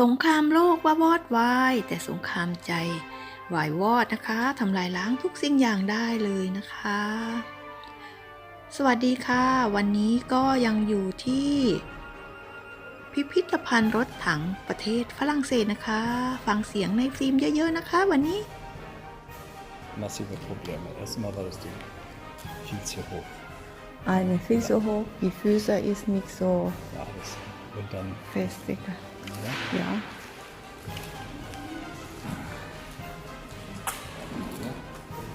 สงครามโลกว่าวอดวายแต่สงครามใจวายวอดนะคะทำลายล้างทุกสิ่งอย่างได้เลยนะคะ สวัสดีค่ะ วันนี้ก็ยังอยู่ที่ พิพิธภัณฑ์รถถังประเทศฝรั่งเศสนะคะ ฟังเสียงในฟิล์มเยอะ ๆ นะคะ วันนี้ massive Probleme. Erstmal war das Ding viel zu hoch. Eine viel so hoch, die Füße ist nicht so Ja, alles. Ja.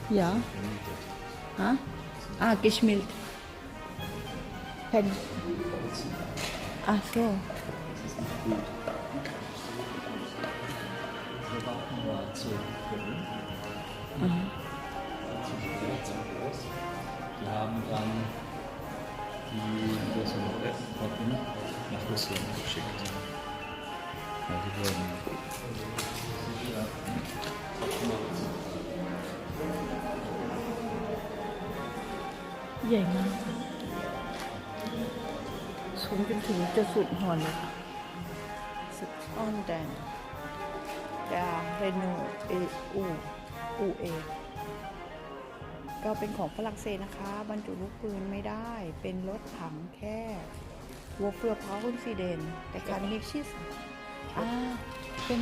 Ja. Ha? Ah, geschmilt. Pen. Ach so. Mhm. Die haben dann die großen Raketten nach Russland geschickt. Ja, die wurden ใหญ่มากสูงจนถึงจะสุดหัวเลยค่ะสุดอ้อนแดงดาเรโนเออูอูเอก็เป็นของฝรั่งเศสนะคะ บรรจุลูกปืนไม่ได้ เป็นรถถังแค่วัวเฟือพาว เดนแต่คันนี้ชิสอ่าเป็น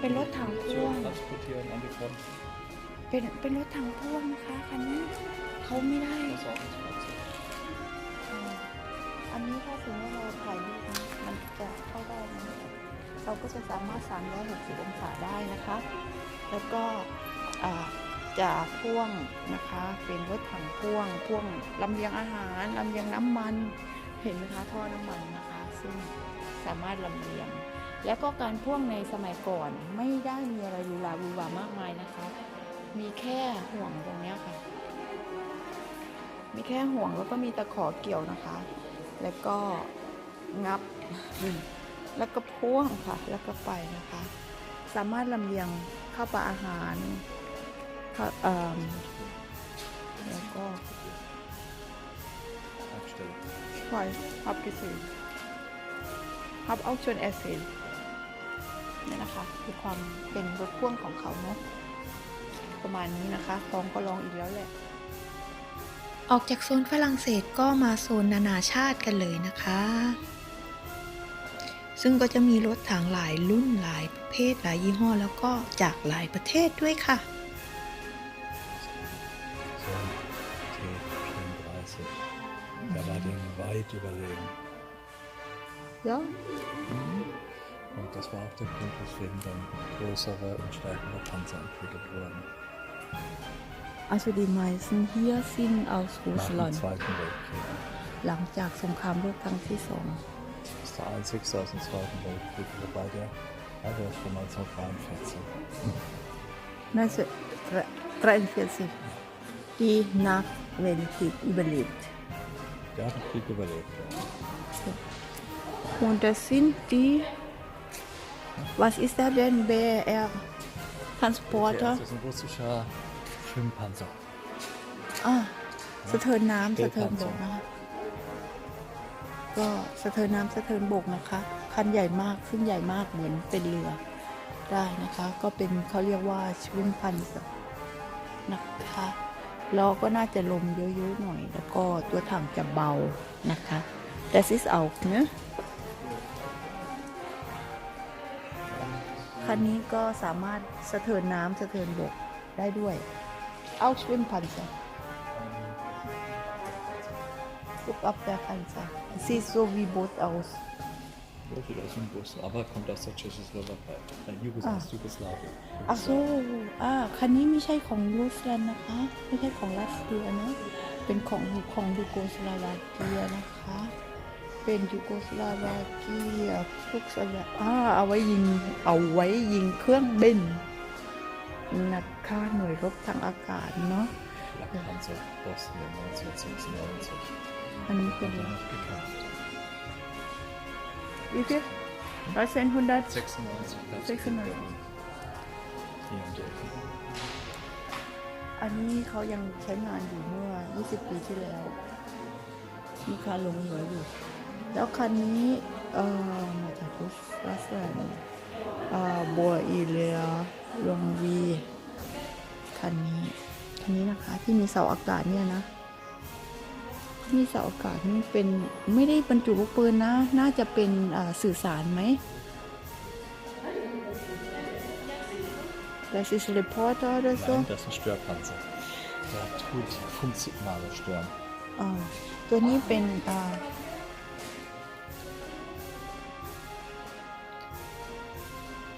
เป็นรถถังพ่วง transportieren an die Front. เป็นเป็นรถถังพ่วงนะคะคันนี้เขาไม่ได้ Versorgungsfahrzeug. อันนี้ถ้าสมมติว่าเราถ่ายรูปนะมันจะเข้าได้เราก็จะสามารถ 360 องศาได้นะคะ แล้วก็อ่าจะพ่วงนะคะ เป็นรถถังพ่วง พ่วงลำเลียงอาหารลำเลียงน้ำมัน เห็นไหมคะท่อน้ำมันนะคะ ซึ่งสามารถลำเลียง แล้วก็การพ่วงในสมัยก่อนไม่ได้มีอะไรหรูหราหรูหรามากมายนะคะ มีแค่ห่วงตรงเนี้ยค่ะ มีแค่ห่วงแล้วก็มีตะขอเกี่ยวนะคะ แล้วก็งับ แล้วก็พ่วงค่ะ แล้วก็ไปนะคะ สามารถลำเลียงข้าวปลาอาหารข้าวเอ่มแล้วก็ Abstelle. ปล่อยฮับกิสิฮับเอาชนแอซิ ลนี่นะคะคือความเป็นรถพ่วงของเขาเนาะประมาณนี้นะคะลองก็ลองอีกแล้วแหละ ออกจากโซนฝรั่งเศสก็มาโซนนานาชาติกันเลยนะคะ ซึ่งก็จะมีรถถังหลายรุ่นหลายประเภทหลายยี่ห้อแล้วก็จากหลายประเทศด้วยค่ะ So ein T34. Der war dem weit überlegen. เดี๋ยว Und das war auch der Grund, weswegen dann größere und stärkere Panzer entwickelt wurden. Also die meisten hier sind aus Nach dem Russland Zweiten Weltkrieg. หลังจากสงครามโลกครั้งที่สอง Das ist der einzigste aus dem Zweiten Weltkrieg, wobei der, ja, der ist von 1943. 1943 die nach Weltkrieg überlebt. Der hat den Krieg überlebt. Ja. Und das sind die, was ist da denn, BR Transporter? Das ist ein russischer Schwimmpanzer. อ่าสะเทินน้ำเดิสะนเทินผ่านบสกองนะคะก็สะเทินน้ำสะเทินบกนะคะ คันใหญ่มากซึ่งใหญ่มากเหมือนเป็นเรือได้นะคะ ก็เป็นเขาเรียกว่าชวิมพันส์นะคะล้อก็น่าจะลมเยอะๆหน่อย แล้วก็ตัวถังจะเบานะคะ Das ist auch เนะ คันนี้ก็สามารถสะเทินน้ำสะเทินบกได้ด้วย Auch Schwimmpanzer. Guck ab der Panzer. Sieht so wie Boot aus. Der sieht aus wie ein Bus, aber kommt aus der Tschechoslowakei. Äh, Jugos Ah. aus Jugoslawien. อะโซอ่าคันนี้ไม่ใช่ของรัสเซียนะคะ ไม่ใช่ของรัสเซียนะ เป็นของของยูโกสลาวาเกียนะคะ เป็นยูโกสลาวาเกียพวกสลาอ่าเอาไว้ยิง เอาไว้ยิงเครื่องบินนะคะหน่วยรบทางอากาศเนาะอันนี้เป็น Und dann noch gekämpft. วิธีร้อยเซนหุ่นดัดอันนี้เขายังใช้งานอยู่เมื่อ 20 ปีที่แล้ว มีคาลงเหลืออยู่ แล้วคันนี้เอ่อมาจากรัสเซียอ่าบัวอีเลียลงวีคันนี้คันนี้นะคะที่มีเสาอากาศเนี่ยนะมีเสาอากาศนี่เป็นไม่ได้บรรจุลูกปืนนะ น่าจะเป็นอ่าสื่อสารไหม Das ist Reporter oder so Nein, das ist ein Störpanzer. Der tut Funksignale stören. อ่าตัวนี้เป็น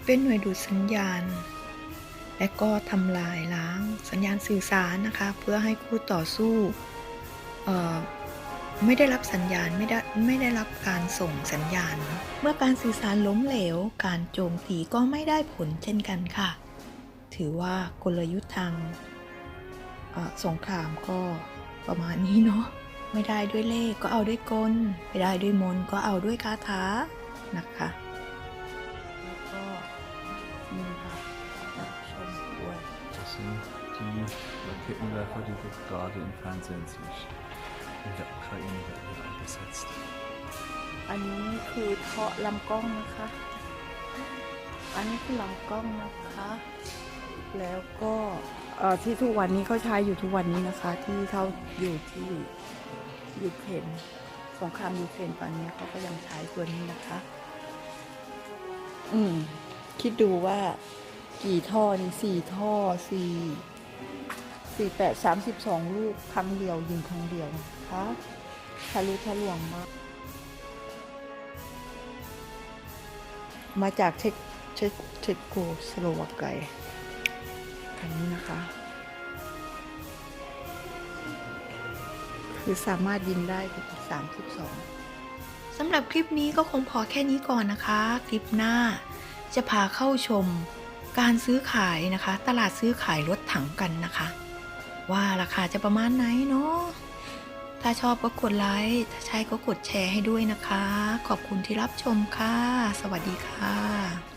เป็นหน่วยดูดสัญญาณ และก็ทำลายล้างสัญญาณสื่อสารนะคะ เพื่อให้คู่ต่อสู้ไม่ได้รับสัญญาณไม่ได้ไม่ได้รับการส่งสัญญาณ เมื่อการสื่อสารล้มเหลว การโจมตีก็ไม่ได้ผลเช่นกันค่ะ ถือว่ากลยุทธ์ทางสงครามก็ประมาณนี้เนาะไม่ได้ด้วยเลขก็เอาด้วยกล ไม่ได้ด้วยมนก็เอาด้วยคาถานะคะ Raketenwerfer, die du gerade im Fernsehen siehst. In der Ukraine werden eingesetzt. อันนี้คือเทาะลำกล้องนะคะ อันนี้คือลำกล้องนะคะ แล้วก็เอ่อที่ทุกวันนี้เขาใช้อยู่ทุกวันนี้นะคะ ที่เขาอยู่ที่ยูเครนสงครามยูเครนตอนนี้เขาก็ยังใช้ตัวนี้นะคะ อืม คิดดูว่า กี่ท่อนี่สี่ท่อสี่ สี่แปดสามสิบสองลูกครั้งเดียวยิงครั้งเดียวนะคะทะลุทะลวงมาก มาจากเทคเทคเทคโกสโลวาเกยอันนี้นะคะ คือสามารถยิงได้ถึง32สำหรับคลิปนี้ก็คงพอแค่นี้ก่อนนะคะ คลิปหน้าจะพาเข้าชมการซื้อขายนะคะ ตลาดซื้อขายรถถังกันนะคะ ว่าราคาจะประมาณไหนเนาะถ้าชอบก็กดไลค์ ถ้าใช่ก็กดแชร์ให้ด้วยนะคะ ขอบคุณที่รับชมค่ะ สวัสดีค่ะ